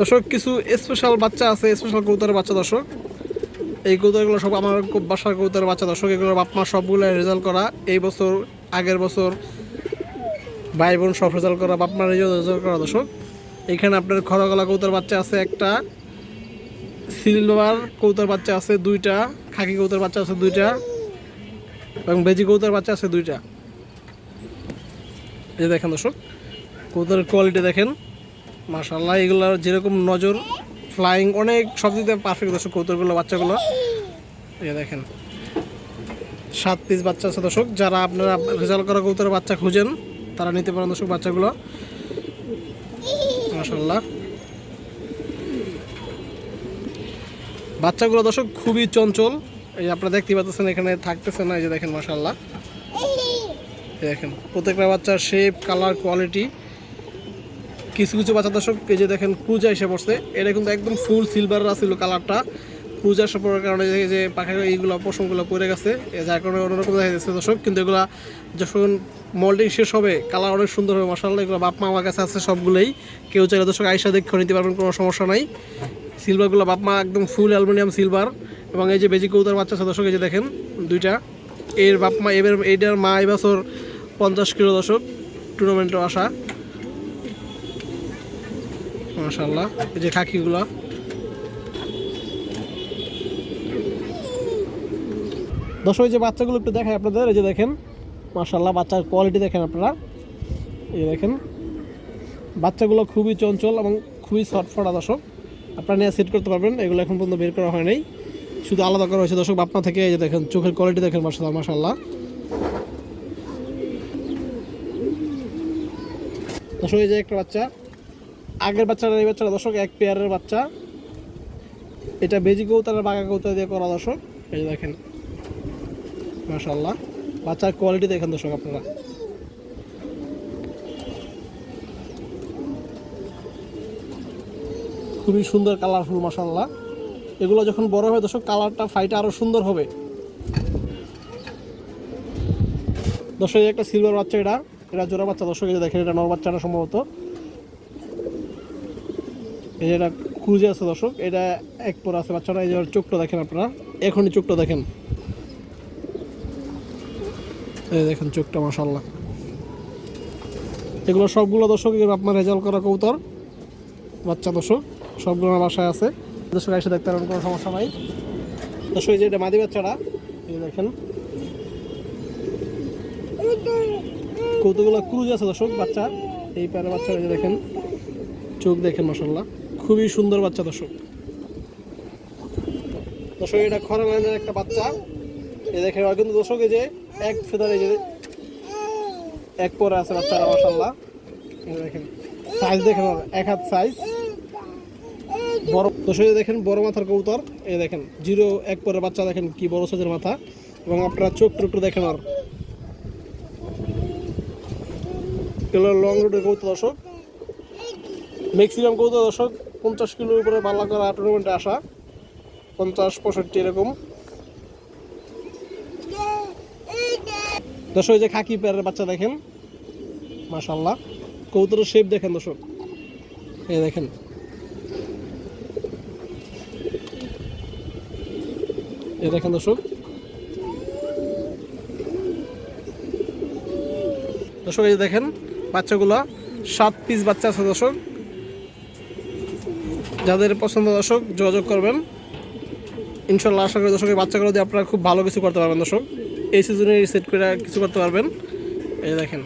দর্শক, কিছু স্পেশাল বাচ্চা আছে স্পেশাল কবুতরের বাচ্চা দর্শক। এই কবুতরগুলো সব আমার খুব বাসার কবুতরের বাচ্চা দর্শক এগুলো বাপ মা সবগুলো রেজাল্ট করা। এই বছর, আগের বছর ভাই বোন সব রেজাল্ট করা, বাপ মা রেজাল্ট করা দর্শক। এখানে আপনার খরগলা কবুতর বাচ্চা আছে একটা, সিলভার কবুতর বাচ্চা আছে দুইটা, খাকি কবুতর বাচ্চা আছে দুইটা, এবং বেজি কবুতর বাচ্চা আছে দুইটা। এই দেখেন দর্শক, কবুতরের কোয়ালিটি দেখেন। মাশাল্লাহ এগুলোর যেরকম নজর ফ্লাইং অনেক সব দিকে পারফেক্ট দর্শক, কবুতরগুলো, বাচ্চাগুলো। এই দেখেন, সাত পিস বাচ্চা আছে দর্শক, যারা আপনারা রেজাল্ট করা কবুতরের বাচ্চা খুঁজেন, তারা নিতে পারেন দর্শক বাচ্চাগুলো। মাশাল্লাহ বাচ্চাগুলো দর্শক খুবই চঞ্চল, এই আপনারা দেখতে পাচ্ছেন, এখানে থাকতেছে না, এই যে দেখেন মাশাল্লাহ দেখেন, প্রত্যেকটা বাচ্চার শেপ কালার কোয়ালিটি কিছু কিছু বাচ্চা দর্শক, এই যে দেখেন ক্রুজা এসে পড়ছে। এটা কিন্তু একদম ফুল সিলভার ছিল কালারটা ক্রুজা এসে কারণে যে পাখির এইগুলো পশমগুলো পড়ে গেছে। যার কারণে অন্যরকম দেখা যাচ্ছে দর্শক, কিন্তু এগুলা যখন মল্টিং শেষ হবে কালার অনেক সুন্দর হবে মাসাল্লাহ এগুলো বাপ মা আমার কাছে আছে সবগুলোই। কেউ চাইলে দর্শক আইসা দেখে নিতে পারবেন, কোনো সমস্যা নাই। সিলভারগুলো বাপ মা একদম ফুল অ্যালুমিনিয়াম সিলভার এবং এই যে বেজি কৌতার বাচ্চা দর্শক, এই যে দেখেন দুইটা। এর বাপ মা এবার এইটার মা এবছর পঞ্চাশ কিলো দর্শক টুর্নামেন্টে আসা। মাশাল্লাহ এই যে খাকিগুলো দর্শক, এই যে বাচ্চাগুলো একটু দেখায় আপনাদের। এই যে দেখেন মাশাল্লাহ বাচ্চার কোয়ালিটি দেখেন আপনারা। এই দেখেন, বাচ্চাগুলো খুবই চঞ্চল এবং খুবই শর্টফটা দর্শক। আপনারা নিয়ে সেট করতে পারবেন, এগুলো এখন পর্যন্ত বের করা হয় নাই। শুধু আলাদা করা হয়েছে দর্শক, বাপমা থেকে, এই যে দেখেন, চোখের কোয়ালিটি দেখেন মাশাল্লাহ মাশাল্লাহ দর্শক, এই যে একটা বাচ্চা। আগের বাচ্চাটা, এই বাচ্চাটা দর্শক, এক পেয়ারের বাচ্চা। এটা বেজি কৌতার বাঘা কৌতা দিয়ে করা দর্শক। এই দেখেন মাশাল্লাহ বাচ্চার কোয়ালিটি দেখেন দর্শক আপনারা। খুবই সুন্দর কালারফুল মাশাল্লাহ এগুলো যখন বড় হবে দর্শক কালারটা ফাইটা আরও সুন্দর হবে। দর্শক একটা সিলভার বাচ্চা এটা। এটা জোড়া বাচ্চা দর্শক যে দেখেন, এটা নর বাচ্চাটা সম্ভবত। এটা ক্রুজে আছে দর্শক, এটা এক পর আছে বাচ্চাটা এই যে চোখটা দেখেন আপনারা। এখনই চোখটা দেখেন। এই দেখেন চোখটা মাসাল্লাহ এগুলো সবগুলো দর্শক আপনার রেজাল্ট করা কৌতর বাচ্চা দর্শক, সবগুলো বাসায় আছে। দর্শক, এসে দেখতে পারেন, কোনো সমস্যা নাই। দর্শক যে এটা মাদি বাচ্চাটা, এই দেখেন। কৌতুকগুলো ক্রুজ আছে দর্শক বাচ্চা এই প্যারে বাচ্চা দেখেন। চোখ দেখেন মশাল্লাহ খুবই সুন্দর বাচ্চা, দর্শক। দর্শক, এটা খরা লাইনের একটা বাচ্চা। এই আর কিন্তু দর্শক, এই যে এক ফেদারে যে এক পরে আছে বাচ্চারা মশাল্লাহ এই দেখেন সাইজ দেখেন, এক হাত সাইজ বড়, দর্শক দেখেন, বড় মাথার কবুতর। এই দেখেন, জিরো, এক পরে বাচ্চা, দেখেন কি বড় সাইজের মাথা। এবং আপনারা চোখ টুকটু দেখেন আর। লং রুটের কবুতর, দর্শক। ম্যাক্সিমাম কবুতর, দর্শক। পঞ্চাশ কিলোর উপরে পাল্লা করা টুর্নামেন্টে আসা। পঞ্চাশ, পঁয়ষট্টি এরকম। দর্শক যে খাকি পেয়ারের বাচ্চা দেখেন মাশাল্লাহ কবুতরের শেপ দেখেন দর্শক। এই দেখেন। এই দেখেন দর্শক। দর্শক, এই দেখেন, বাচ্চাগুলো সাত পিস বাচ্চা আছে দর্শক। যাদের পছন্দ দর্শক, যোগাযোগ করবেন। ইনশাল্লাহ আশা করি দর্শকের বাচ্চাগুলো দিয়ে আপনারা খুব ভালো কিছু করতে পারবেন দর্শক। এই সিজনে সেট করে কিছু করতে পারবেন। এই দেখেন।